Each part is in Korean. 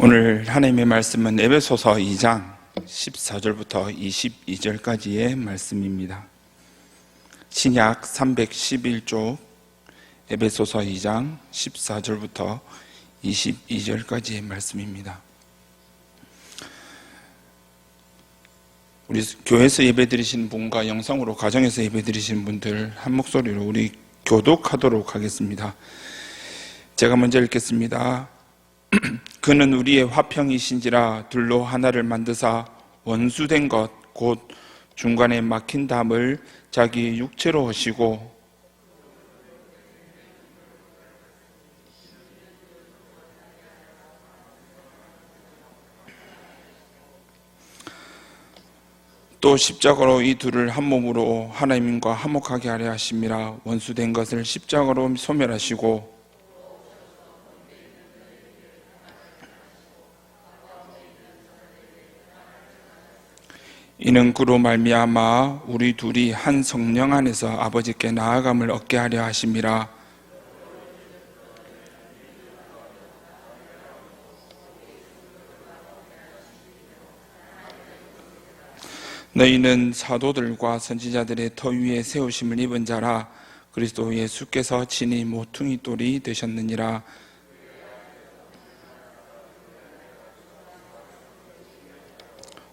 오늘 하나님의 말씀은 에베소서 2장 14절부터 22절까지의 말씀입니다. 신약 311쪽 에베소서 2장 14절부터 22절까지의 말씀입니다. 우리 교회에서 예배드리신 분과 영상으로 가정에서 예배드리신 분들 한 목소리로 우리 교독하도록 하겠습니다. 제가 먼저 읽겠습니다. 그는 우리의 화평이신지라 둘로 하나를 만드사 원수된 것 곧 중간에 막힌 담을 자기 육체로 하시고 또 십자가로 이 둘을 한 몸으로 하나님과 화목하게 하려 하심이라 원수된 것을 십자가로 소멸하시고 이는 그로 말미암아 우리 둘이 한 성령 안에서 아버지께 나아감을 얻게 하려 하심이라. 너희는 사도들과 선지자들의 터 위에 세우심을 입은 자라. 그리스도 예수께서 친히 모퉁이 돌이 되셨느니라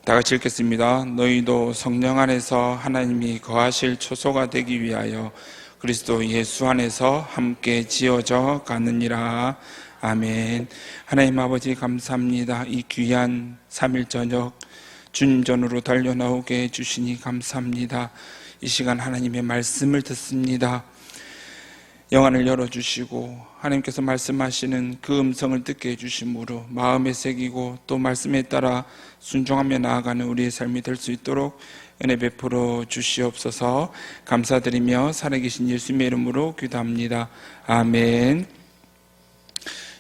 다 같이 읽겠습니다. 너희도 성령 안에서 하나님이 거하실 초소가 되기 위하여 그리스도 예수 안에서 함께 지어져 가느니라. 아멘. 하나님 아버지 감사합니다. 이 귀한 3일 저녁 주님 전으로 달려나오게 해주시니 감사합니다. 이 시간 하나님의 말씀을 듣습니다. 영안을 열어주시고 하나님께서 말씀하시는 그 음성을 듣게 해주심으로 마음에 새기고 또 말씀에 따라 순종하며 나아가는 우리의 삶이 될 수 있도록 은혜 베풀어 주시옵소서 감사드리며 살아계신 예수님의 이름으로 기도합니다. 아멘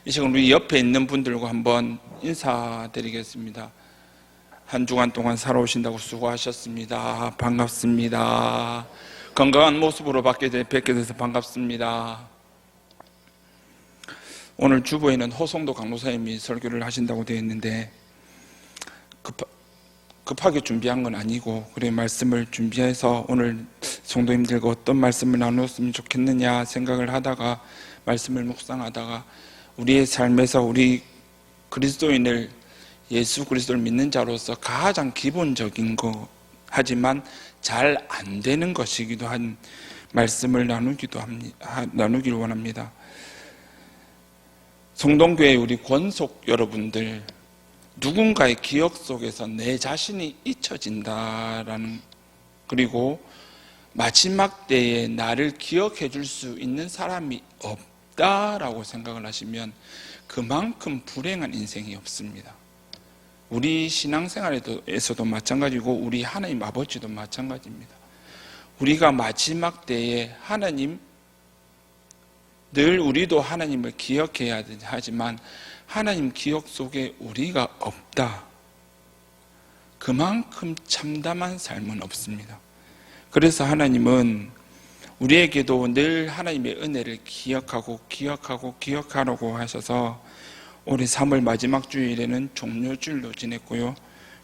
이 시간 우리 옆에 있는 분들과 한번 인사드리겠습니다. 한 주간 동안 살아오신다고 수고하셨습니다. 반갑습니다. 건강한 모습으로 뵙게, 돼서 반갑습니다. 오늘 주보에는 호성도 강로사님이 설교를 하신다고 되어 있는데 급, 급하 게 준비한 건 아니고 그래 말씀을 준비해서 오늘 성도님들과 어떤 말씀을 나누었으면 좋겠느냐 생각을 하다가 말씀을 묵상하다가 우리의 삶에서 우리 그리스도인을 예수 그리스도를 믿는 자로서 가장 기본적인 거 하지만 잘 안 되는 것이기도 한 말씀을 나누기도 합니다. 나누기를 원합니다. 성동교회 우리 권속 여러분들 누군가의 기억 속에서 내 자신이 잊혀진다라는 그리고 마지막 때에 나를 기억해 줄 수 있는 사람이 없다라고 생각을 하시면 그만큼 불행한 인생이 없습니다. 우리 신앙생활에서도 마찬가지고 우리 하나님 아버지도 마찬가지입니다. 우리가 마지막 때에 하나님 늘 우리도 하나님을 기억해야 하지만 하나님 기억 속에 우리가 없다. 그만큼 참담한 삶은 없습니다. 그래서 하나님은 우리에게도 늘 하나님의 은혜를 기억하고 기억하고 기억하라고 하셔서 올해 3월 마지막 주일에는 종료주일로 지냈고요.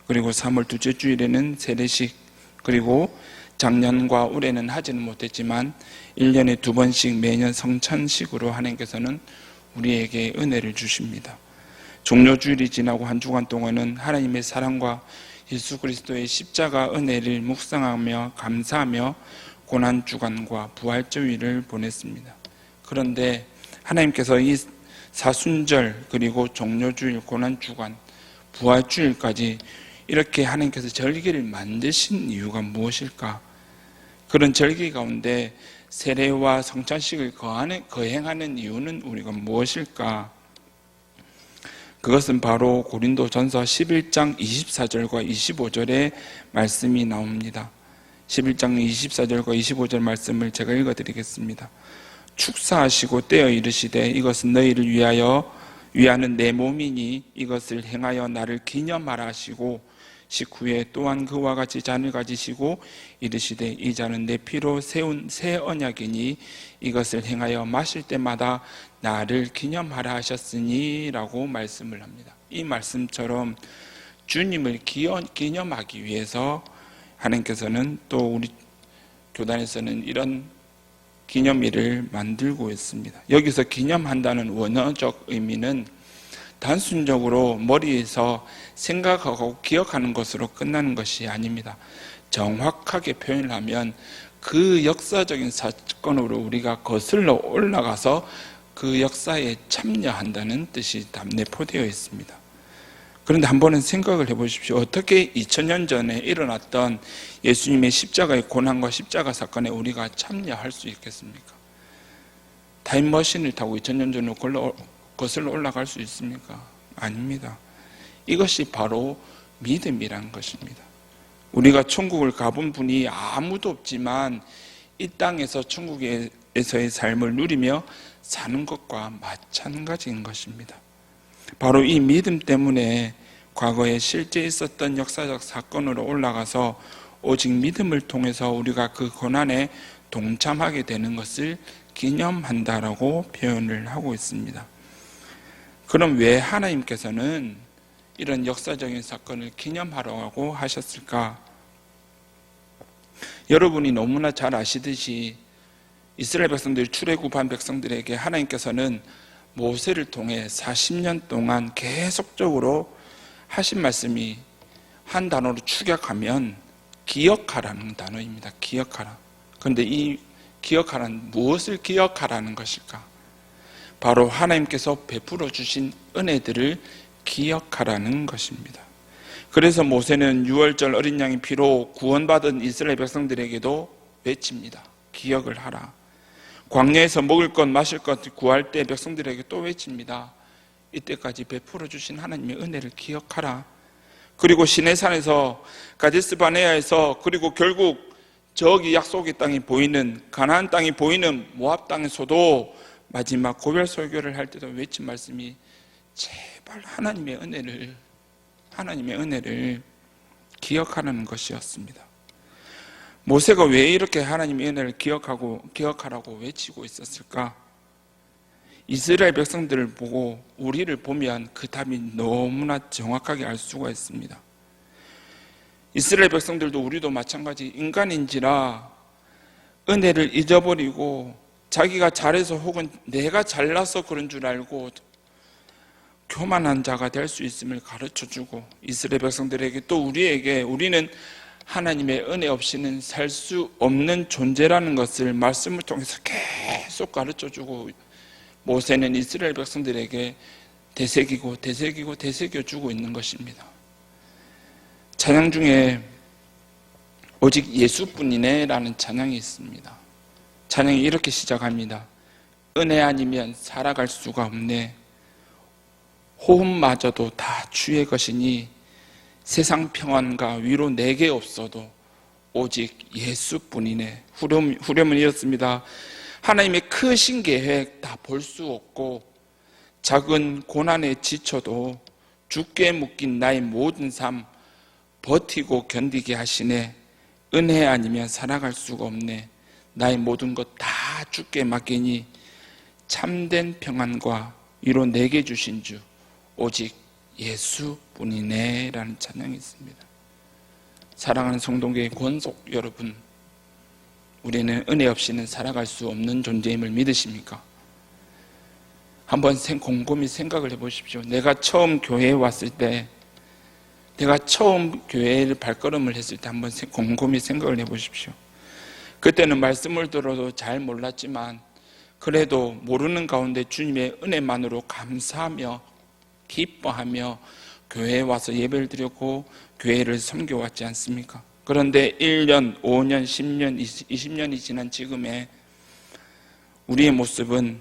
그리고 3월 둘째 주일에는 세례식 그리고 작년과 올해는 하지는 못했지만 1년에 두 번씩 매년 성찬식으로 하나님께서는 우리에게 은혜를 주십니다. 종료주일이 지나고 한 주간 동안은 하나님의 사랑과 예수 그리스도의 십자가 은혜를 묵상하며 감사하며 고난 주간과 부활 주일을 보냈습니다. 그런데 하나님께서 이 사순절 그리고 종료주일 고난 주간 부활주일까지 이렇게 하나님께서 절기를 만드신 이유가 무엇일까? 그런 절기 가운데 세례와 성찬식을 거행하는 이유는 우리가 무엇일까? 그것은 바로 고린도 전서 11장 24절과 25절의 말씀이 나옵니다. 11장 24절과 25절 말씀을 제가 읽어 드리겠습니다. 축사하시고 떼어 이르시되 이것은 너희를 위하여 위하는 내 몸이니 이것을 행하여 나를 기념하라 하시고 식후에 또한 그와 같이 잔을 가지시고 이르시되 이 잔은 내 피로 세운 새 언약이니 이것을 행하여 마실 때마다 나를 기념하라 하셨으니라고 말씀을 합니다. 이 말씀처럼 주님을 기념하기 위해서 하나님께서는 또 우리 교단에서는 이런 기념일을 만들고 있습니다. 여기서 기념한다는 원어적 의미는 단순적으로 머리에서 생각하고 기억하는 것으로 끝나는 것이 아닙니다. 정확하게 표현을 하면 그 역사적인 사건으로 우리가 거슬러 올라가서 그 역사에 참여한다는 뜻이 내포되어 있습니다. 그런데 한 번은 생각을 해보십시오. 어떻게 2000년 전에 일어났던 예수님의 십자가의 고난과 십자가 사건에 우리가 참여할 수 있겠습니까? 타임머신을 타고 2000년 전으로 거슬러 올라갈 수 있습니까? 아닙니다. 이것이 바로 믿음이란 것입니다. 우리가 천국을 가본 분이 아무도 없지만 이 땅에서 천국에서의 삶을 누리며 사는 것과 마찬가지인 것입니다. 바로 이 믿음 때문에 과거에 실제 있었던 역사적 사건으로 올라가서 오직 믿음을 통해서 우리가 그 고난에 동참하게 되는 것을 기념한다라고 표현을 하고 있습니다. 그럼 왜 하나님께서는 이런 역사적인 사건을 기념하라고 하셨을까? 여러분이 너무나 잘 아시듯이 이스라엘 백성들 출애굽한 백성들에게 하나님께서는 모세를 통해 40년 동안 계속적으로 하신 말씀이 한 단어로 축약하면 기억하라는 단어입니다. 기억하라. 그런데 이 기억하라는 무엇을 기억하라는 것일까? 바로 하나님께서 베풀어 주신 은혜들을 기억하라는 것입니다. 그래서 모세는 6월절 어린 양의 피로 구원받은 이스라엘 백성들에게도 외칩니다. 기억을 하라. 광야에서 먹을 것 마실 것 구할 때 백성들에게 또 외칩니다. 이때까지 베풀어 주신 하나님의 은혜를 기억하라. 그리고 시내산에서 가데스 바네아에서 그리고 결국 저기 약속의 땅이 보이는 가나안 땅이 보이는 모압 땅에서도 마지막 고별 설교를 할 때도 외친 말씀이 제발 하나님의 은혜를 하나님의 은혜를 기억하는 것이었습니다. 모세가 왜 이렇게 하나님의 은혜를 기억하고 기억하라고 외치고 있었을까? 이스라엘 백성들을 보고 우리를 보면 그 답이 너무나 정확하게 알 수가 있습니다. 이스라엘 백성들도 우리도 마찬가지 인간인지라 은혜를 잊어버리고 자기가 잘해서 혹은 내가 잘나서 그런 줄 알고 교만한 자가 될 수 있음을 가르쳐 주고 이스라엘 백성들에게 또 우리에게 우리는 하나님의 은혜 없이는 살 수 없는 존재라는 것을 말씀을 통해서 계속 가르쳐 주고 모세는 이스라엘 백성들에게 되새기고 되새기고 되새겨 주고 있는 것입니다. 찬양 중에 오직 예수뿐이네라는 찬양이 있습니다. 찬양이 이렇게 시작합니다. 은혜 아니면 살아갈 수가 없네. 호흡마저도 다 주의 것이니 세상 평안과 위로 내게 없어도 오직 예수뿐이네. 후렴, 후렴은 이렇습니다. 하나님의 크신 계획 다 볼 수 없고 작은 고난에 지쳐도 죽게 묶인 나의 모든 삶 버티고 견디게 하시네. 은혜 아니면 살아갈 수가 없네. 나의 모든 것 다 죽게 맡기니 참된 평안과 위로 내게 주신 주 오직 예수뿐이네 라는 찬양이 있습니다. 사랑하는 성동교의 권속 여러분 우리는 은혜 없이는 살아갈 수 없는 존재임을 믿으십니까? 한번 곰곰이 생각을 해보십시오. 내가 처음 교회에 왔을 때 내가 처음 교회를 발걸음을 했을 때 한번 곰곰이 생각을 해보십시오. 그때는 말씀을 들어도 잘 몰랐지만 그래도 모르는 가운데 주님의 은혜만으로 감사하며 기뻐하며 교회에 와서 예배를 드렸고 교회를 섬겨왔지 않습니까? 그런데 1년, 5년, 10년, 20년이 지난 지금의 우리의 모습은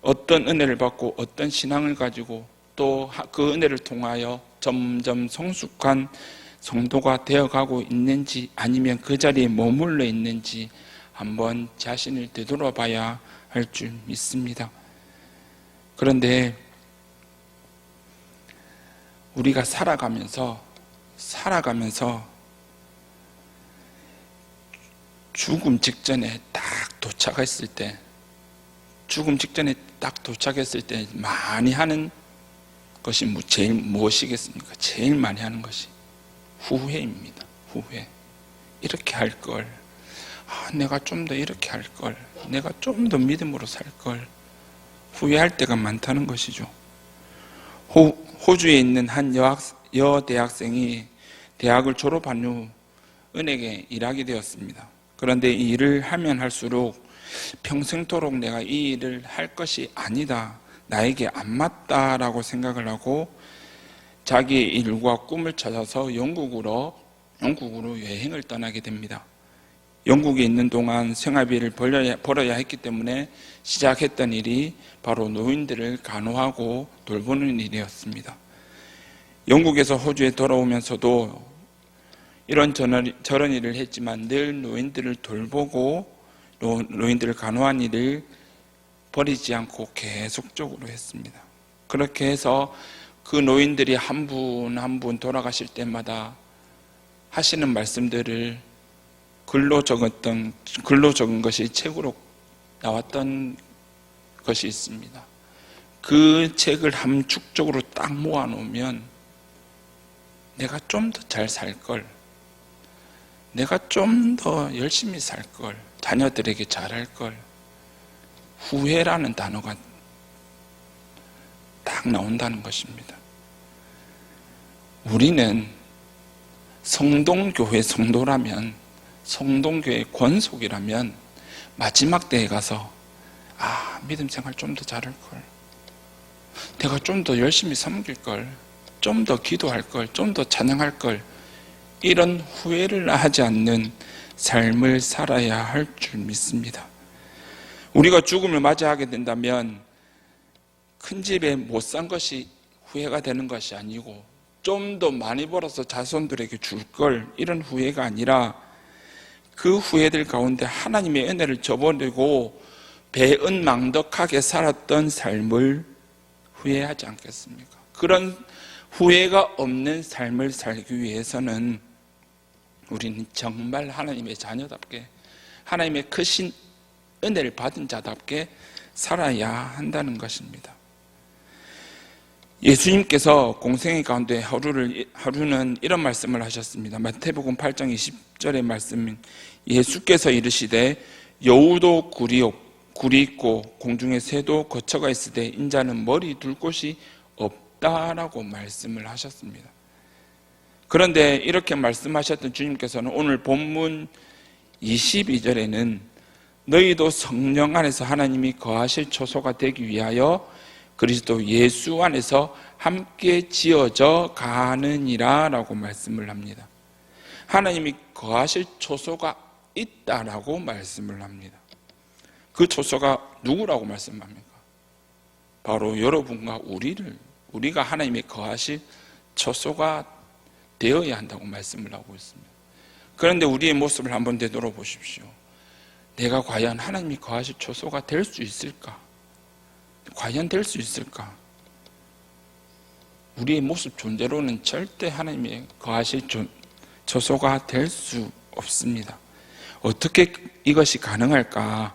어떤 은혜를 받고 어떤 신앙을 가지고 또 그 은혜를 통하여 점점 성숙한 성도가 되어가고 있는지 아니면 그 자리에 머물러 있는지 한번 자신을 되돌아봐야 할 줄 믿습니다. 그런데 우리가 살아가면서 살아가면서 죽음 직전에 딱 도착했을 때, 죽음 직전에 딱 도착했을 때 많이 하는 것이 뭐 제일 무엇이겠습니까? 제일 많이 하는 것이 후회입니다. 후회. 이렇게 할 걸. 아, 내가 좀 더 이렇게 할 걸. 내가 좀 더 믿음으로 살 걸. 후회할 때가 많다는 것이죠. 호, 호주에 있는 한 여학, 여대학생이 대학을 졸업한 후 은행에 일하게 되었습니다. 그런데 이 일을 하면 할수록 평생토록 내가 이 일을 할 것이 아니다. 나에게 안 맞다라고 생각을 하고 자기의 일과 꿈을 찾아서 영국으로 영국으로 여행을 떠나게 됩니다. 영국에 있는 동안 생활비를 벌어야, 벌어야 했기 때문에 시작했던 일이 바로 노인들을 간호하고 돌보는 일이었습니다. 영국에서 호주에 돌아오면서도 이런 저런, 일을 했지만 늘 노인들을 돌보고 노, 노인들을 간호한 일을 버리지 않고 계속적으로 했습니다. 그렇게 해서 그 노인들이 한분 한분 돌아가실 때마다 하시는 말씀들을 글로 적었던 글로 적은 것이 책으로 나왔던 것이 있습니다. 그 책을 함축적으로 딱 모아 놓으면 내가 좀 더 잘 살 걸, 내가 좀 더 열심히 살 걸, 자녀들에게 잘할 걸, 후회라는 단어가 딱 나온다는 것입니다. 우리는 성동교회 성도라면, 성동교회 권속이라면, 마지막 때에 가서, 아, 믿음 생활 좀 더 잘할 걸. 내가 좀 더 열심히 섬길 걸. 좀 더 기도할 걸. 좀 더 찬양할 걸. 이런 후회를 하지 않는 삶을 살아야 할 줄 믿습니다. 우리가 죽음을 맞이하게 된다면 큰 집에 못 산 것이 후회가 되는 것이 아니고 좀 더 많이 벌어서 자손들에게 줄 걸 이런 후회가 아니라 그 후회들 가운데 하나님의 은혜를 저버리고 배은망덕하게 살았던 삶을 후회하지 않겠습니까? 그런 후회가 없는 삶을 살기 위해서는 우리는 정말 하나님의 자녀답게 하나님의 크신 은혜를 받은 자답게 살아야 한다는 것입니다. 예수님께서 공생의 가운데 하루를, 하루는 이런 말씀을 하셨습니다. 마태복음 8장 20절의 말씀은 예수께서 이르시되 여우도 굴이, 없, 굴이 있고 공중에 새도 거처가 있으되 인자는 머리 둘 곳이 없다라고 말씀을 하셨습니다. 그런데 이렇게 말씀하셨던 주님께서는 오늘 본문 22절에는 너희도 성령 안에서 하나님이 거하실 초소가 되기 위하여 그리스도 예수 안에서 함께 지어져 가느니라 라고 말씀을 합니다. 하나님이 거하실 초소가 있다라고 말씀을 합니다. 그 초소가 누구라고 말씀합니까? 바로 여러분과 우리를, 우리가 하나님의 거하실 초소가 되어야 한다고 말씀을 하고 있습니다. 그런데 우리의 모습을 한번 되돌아보십시오. 내가 과연 하나님이 거하실 초소가 될 수 있을까? 과연 될 수 있을까? 우리의 모습 존재로는 절대 하나님의 거하실 초소가 될 수 없습니다. 어떻게 이것이 가능할까?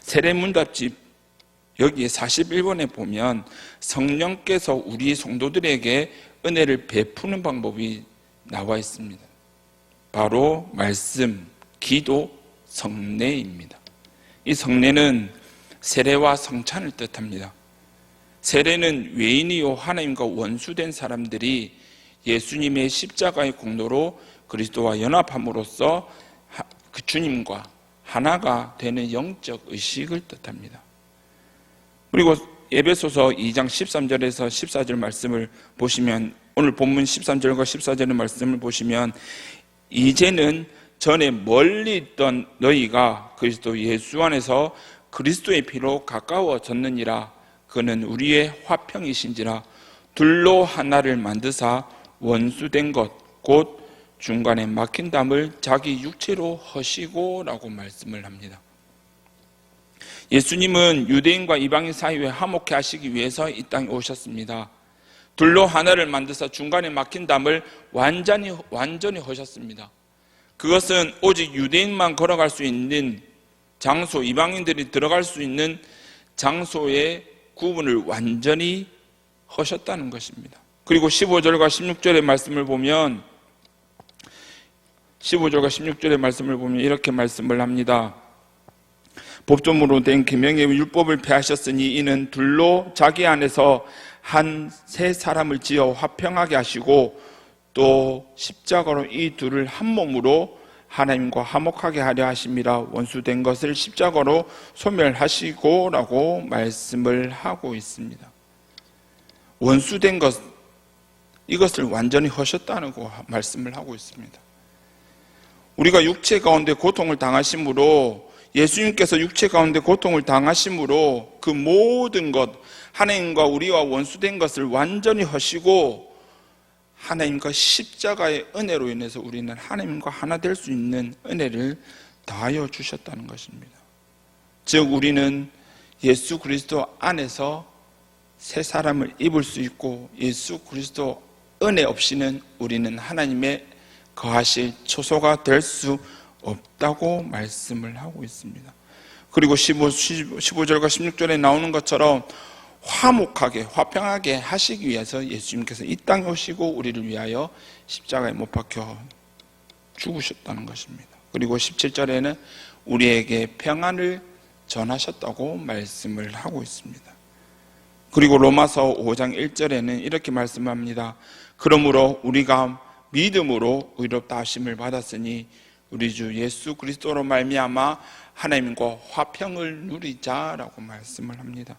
세례문답집 여기에 41번에 보면 성령께서 우리 성도들에게 은혜를 베푸는 방법이 나와 있습니다. 바로 말씀, 기도, 성례입니다. 이 성례는 세례와 성찬을 뜻합니다. 세례는 외인이요 하나님과 원수된 사람들이 예수님의 십자가의 공로로 그리스도와 연합함으로써 그 주님과 하나가 되는 영적 의식을 뜻합니다. 그리고 예배소서 2장 13절에서 14절 말씀을 보시면 오늘 본문 13절과 14절의 말씀을 보시면 이제는 전에 멀리 있던 너희가 그리스도 예수 안에서 그리스도의 피로 가까워졌느니라 그는 우리의 화평이신지라 둘로 하나를 만드사 원수된 것 곧 중간에 막힌 담을 자기 육체로 허시고라고 말씀을 합니다. 예수님은 유대인과 이방인 사이에 화목해 하시기 위해서 이 땅에 오셨습니다. 둘로 하나를 만드사 중간에 막힌 담을 완전히 완전히 허셨습니다. 그것은 오직 유대인만 걸어갈 수 있는 장소, 이방인들이 들어갈 수 있는 장소의 구분을 완전히 하셨다는 것입니다. 그리고 15절과 16절의 말씀을 보면 15절과 16절의 말씀을 보면 이렇게 말씀을 합니다. 법조문으로 된 계명의 율법을 폐하셨으니 이는 둘로 자기 안에서 한 세 사람을 지어 화평하게 하시고 또 십자가로 이 둘을 한 몸으로 하나님과 화목하게 하려 하심이라 원수된 것을 십자가로 소멸하시고라고 말씀을 하고 있습니다. 원수된 것 이것을 완전히 하셨다는 거 말씀을 하고 있습니다. 우리가 육체 가운데 고통을 당하심으로 예수님께서 육체 가운데 고통을 당하심으로 그 모든 것 하나님과 우리와 원수된 것을 완전히 하시고 하나님과 십자가의 은혜로 인해서 우리는 하나님과 하나 될 수 있는 은혜를 다하여 주셨다는 것입니다. 즉 우리는 예수 그리스도 안에서 새 사람을 입을 수 있고 예수 그리스도 은혜 없이는 우리는 하나님의 거하실 초소가 될 수 없다고 말씀을 하고 있습니다. 그리고 15, 15절과 16절에 나오는 것처럼 화목하게 화평하게 하시기 위해서 예수님께서 이 땅에 오시고 우리를 위하여 십자가에 못 박혀 죽으셨다는 것입니다. 그리고 17절에는 우리에게 평안을 전하셨다고 말씀을 하고 있습니다. 그리고 로마서 5장 1절에는 이렇게 말씀합니다. 그러므로 우리가 믿음으로 의롭다 하심을 받았으니 우리 주 예수 그리스도로 말미암아 하나님과 화평을 누리자라고 말씀을 합니다.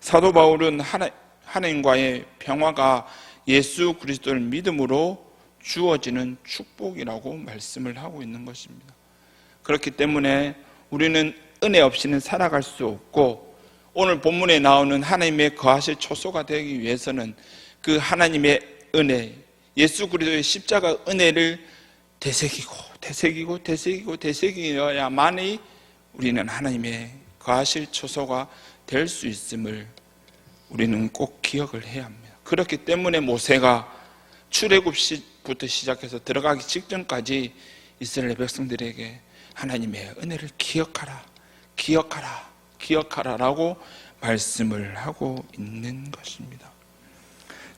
사도 바울은 하나, 하나님과의 평화가 예수 그리스도를 믿음으로 주어지는 축복이라고 말씀을 하고 있는 것입니다. 그렇기 때문에 우리는 은혜 없이는 살아갈 수 없고 오늘 본문에 나오는 하나님의 거하실 초소가 되기 위해서는 그 하나님의 은혜, 예수 그리스도의 십자가 은혜를 되새기고 되새기고 되새기고 되새기어야만이 우리는 하나님의 거하실 초소가 될 수 있음을 우리는 꼭 기억을 해야 합니다. 그렇기 때문에 모세가 출애굽 시부터 시작해서 들어가기 직전까지 이스라엘 백성들에게 하나님의 은혜를 기억하라, 기억하라, 기억하라라고 말씀을 하고 있는 것입니다.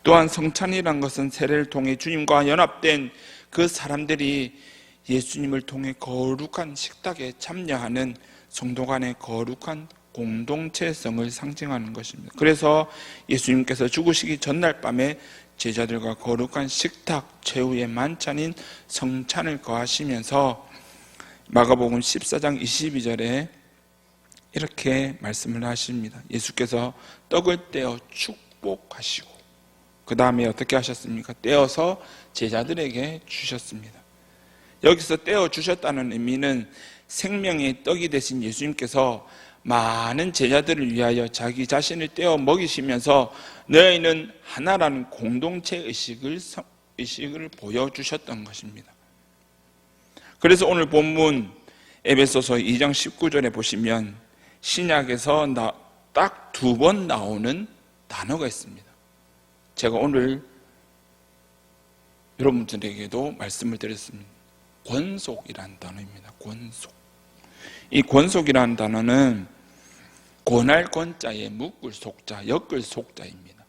또한 성찬이란 것은 세례를 통해 주님과 연합된 그 사람들이 예수님을 통해 거룩한 식탁에 참여하는 성도 간의 거룩한 공동체성을 상징하는 것입니다. 그래서 예수님께서 죽으시기 전날 밤에 제자들과 거룩한 식탁 최후의 만찬인 성찬을 거하시면서 마가복음 14장 22절에 이렇게 말씀을 하십니다. 예수께서 떡을 떼어 축복하시고 그 다음에 어떻게 하셨습니까? 떼어서 제자들에게 주셨습니다. 여기서 떼어 주셨다는 의미는 생명의 떡이 되신 예수님께서 많은 제자들을 위하여 자기 자신을 떼어 먹이시면서 너희는 하나라는 공동체 의식을 의식을 보여 주셨던 것입니다. 그래서 오늘 본문 에베소서 2장 19절에 보시면 신약에서 딱 두 번 나오는 단어가 있습니다. 제가 오늘 여러분들에게도 말씀을 드렸습니다. 권속이라는 단어입니다. 권속. 이 권속이라는 단어는 권할 권자에 묶을 속자, 엮을 속자입니다.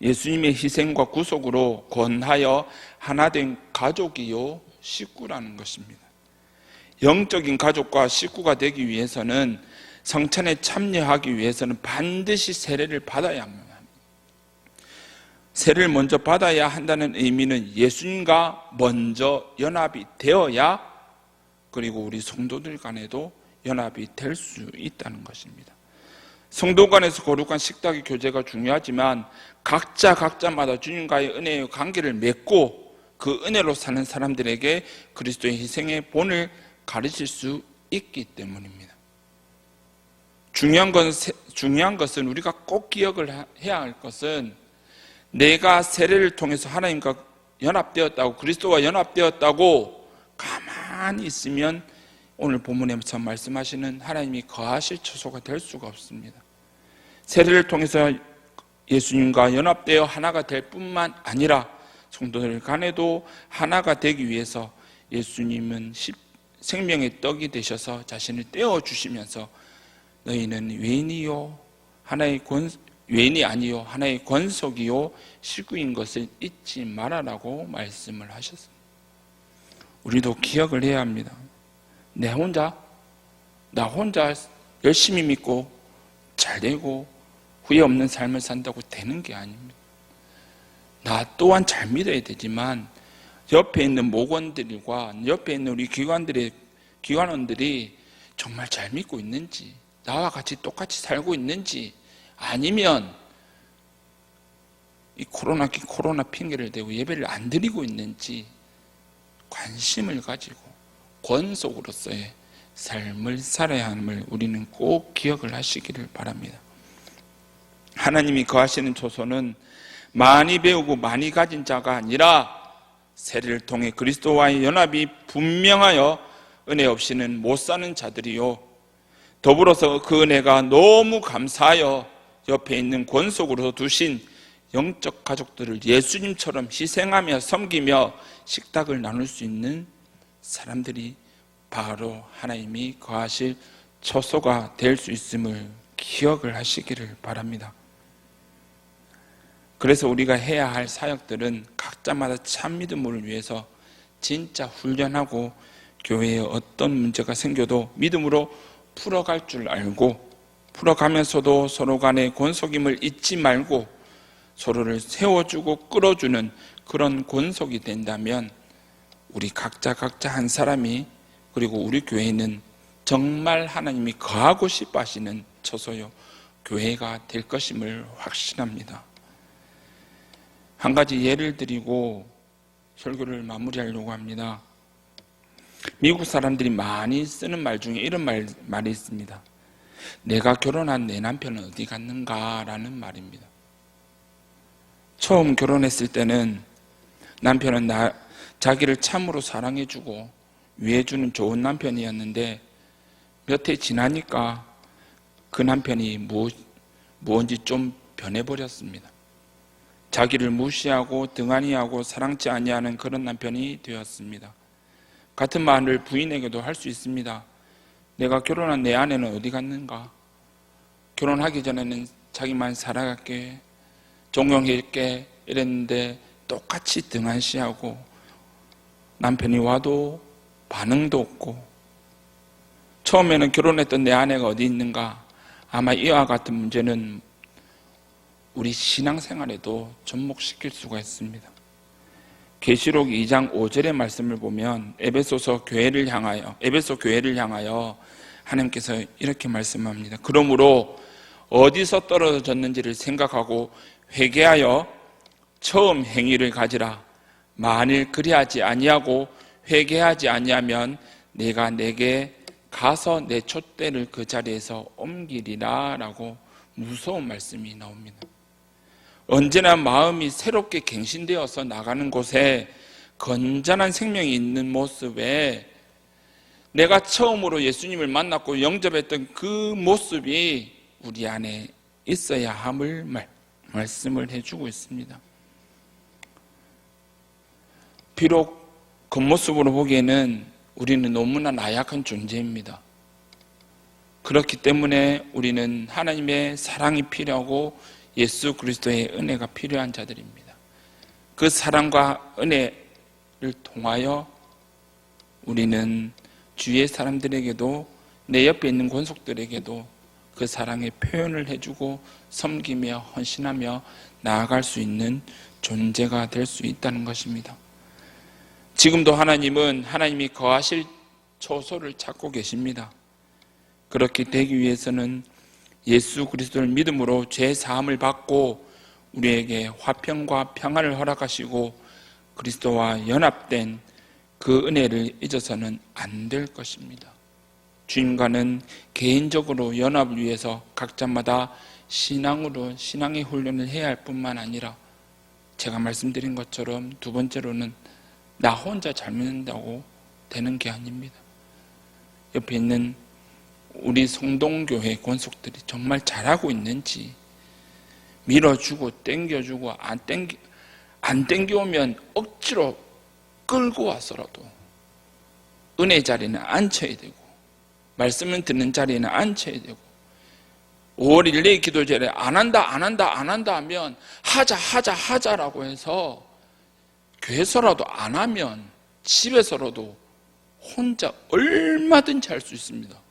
예수님의 희생과 구속으로 권하여 하나 된 가족이요 식구라는 것입니다. 영적인 가족과 식구가 되기 위해서는 성찬에 참여하기 위해서는 반드시 세례를 받아야 합니다. 세례를 먼저 받아야 한다는 의미는 예수님과 먼저 연합이 되어야 그리고 우리 성도들 간에도 연합이 될 수 있다는 것입니다. 성도 간에서 거룩한 식탁의 교제가 중요하지만 각자 각자마다 주님과의 은혜의 관계를 맺고 그 은혜로 사는 사람들에게 그리스도의 희생의 본을 가르칠 수 있기 때문입니다. 중요한 건 중요한 것은 우리가 꼭 기억을 해야 할 것은 내가 세례를 통해서 하나님과 연합되었다고 그리스도와 연합되었다고 가만히 있으면 오늘 본문에서 말씀하시는 하나님이 거하실 처소가 될 수가 없습니다. 세례를 통해서 예수님과 연합되어 하나가 될 뿐만 아니라 성도들 간에도 하나가 되기 위해서 예수님은 십- 생명의 떡이 되셔서 자신을 떼어 주시면서 너희는 외인이요 하나의 권 외인이 아니요 하나의 권속이요 식구인 것을 잊지 말아라고 말씀을 하셨습니다. 우리도 기억을 해야 합니다. 내 혼자 나 혼자 열심히 믿고 잘 되고 후회 없는 삶을 산다고 되는 게 아닙니다. 나 또한 잘 믿어야 되지만 옆에 있는 목원들과 옆에 있는 우리 기관들의 기관원들이 정말 잘 믿고 있는지 나와 같이 똑같이 살고 있는지 아니면 이 코로나기 코로나 핑계를 대고 예배를 안 드리고 있는지 관심을 가지고 권속으로서의 삶을 살아야 함을 우리는 꼭 기억을 하시기를 바랍니다. 하나님이 거하시는 초소는 많이 배우고 많이 가진 자가 아니라 세례를 통해 그리스도와의 연합이 분명하여 은혜 없이는 못 사는 자들이요. 더불어서 그 은혜가 너무 감사하여 옆에 있는 권속으로 두신 영적 가족들을 예수님처럼 희생하며 섬기며 식탁을 나눌 수 있는 사람들이 바로 하나님이 거하실 초소가 될 수 있음을 기억을 하시기를 바랍니다. 그래서 우리가 해야 할 사역들은 각자마다 참 믿음을 위해서 진짜 훈련하고 교회에 어떤 문제가 생겨도 믿음으로 풀어갈 줄 알고 풀어가면서도 서로 간의 권속임을 잊지 말고 서로를 세워주고 끌어주는 그런 권속이 된다면 우리 각자 각자 한 사람이 그리고 우리 교회는 정말 하나님이 거하고 싶어 하시는 처소요 교회가 될 것임을 확신합니다. 한 가지 예를 드리고 설교를 마무리하려고 합니다. 미국 사람들이 많이 쓰는 말 중에 이런 말, 말이 있습니다. 내가 결혼한 내 남편은 어디 갔는가? 라는 말입니다. 처음 결혼했을 때는 남편은 나, 자기를 참으로 사랑해주고 위해주는 좋은 남편이었는데 몇 해 지나니까 그 남편이 무, 무언지 좀 변해버렸습니다. 자기를 무시하고 등한히하고 사랑치 아니하는 그런 남편이 되었습니다. 같은 말을 부인에게도 할 수 있습니다. 내가 결혼한 내 아내는 어디 갔는가? 결혼하기 전에는 자기만 살아갈게, 존경할게 이랬는데 똑같이 등한시하고 남편이 와도 반응도 없고 처음에는 결혼했던 내 아내가 어디 있는가? 아마 이와 같은 문제는 우리 신앙생활에도 접목시킬 수가 있습니다. 계시록 2장 5절의 말씀을 보면 에베소서 교회를 향하여 에베소 교회를 향하여 하나님께서 이렇게 말씀합니다. 그러므로 어디서 떨어졌는지를 생각하고 회개하여 처음 행위를 가지라. 만일 그리하지 아니하고 회개하지 아니하면 내가 내게 가서 내 촛대를 그 자리에서 옮기리라라고 무서운 말씀이 나옵니다. 언제나 마음이 새롭게 갱신되어서 나가는 곳에 건전한 생명이 있는 모습에 내가 처음으로 예수님을 만났고 영접했던 그 모습이 우리 안에 있어야 함을 말, 말씀을 해주고 있습니다. 비록 겉모습으로 보기에는 우리는 너무나 나약한 존재입니다. 그렇기 때문에 우리는 하나님의 사랑이 필요하고 예수 그리스도의 은혜가 필요한 자들입니다. 그 사랑과 은혜를 통하여 우리는 주위의 사람들에게도 내 옆에 있는 권속들에게도 그 사랑의 표현을 해주고 섬기며 헌신하며 나아갈 수 있는 존재가 될 수 있다는 것입니다. 지금도 하나님은 하나님이 거하실 초소를 찾고 계십니다. 그렇게 되기 위해서는 예수 그리스도를 믿음으로 죄 사함을 받고 우리에게 화평과 평안을 허락하시고 그리스도와 연합된 그 은혜를 잊어서는 안 될 것입니다. 주님과는 개인적으로 연합을 위해서 각자마다 신앙으로 신앙의 훈련을 해야 할 뿐만 아니라 제가 말씀드린 것처럼 두 번째로는 나 혼자 잘 믿는다고 되는 게 아닙니다. 옆에 있는 우리 성동교회 권속들이 정말 잘하고 있는지 밀어주고 땡겨주고 안 땡기 안 땡겨오면 억지로 끌고 와서라도 은혜 자리는 앉혀야 되고 말씀을 듣는 자리는 앉혀야 되고 5월 1일 기도제를 안 한다 안 한다 안 한다 하면 하자 하자 하자라고 해서 교회에서라도 안 하면 집에서라도 혼자 얼마든지 할 수 있습니다.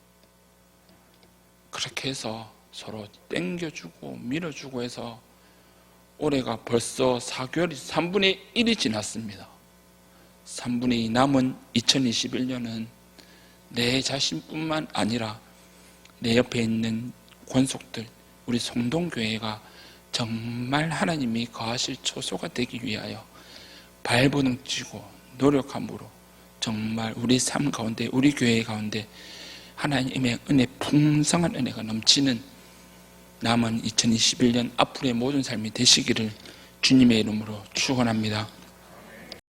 그렇게 해서 서로 땡겨주고 밀어주고 해서 올해가 벌써 4개월이 3분의 1이 지났습니다. 3분의 2 남은 2021년은 내 자신뿐만 아니라 내 옆에 있는 권속들, 우리 성동교회가 정말 하나님이 거하실 초소가 되기 위하여 발버둥치고 노력함으로 정말 우리 삶 가운데, 우리 교회 가운데 하나님의 은혜, 풍성한 은혜가 넘치는 남은 2021년 앞으로의 모든 삶이 되시기를 주님의 이름으로 축원합니다.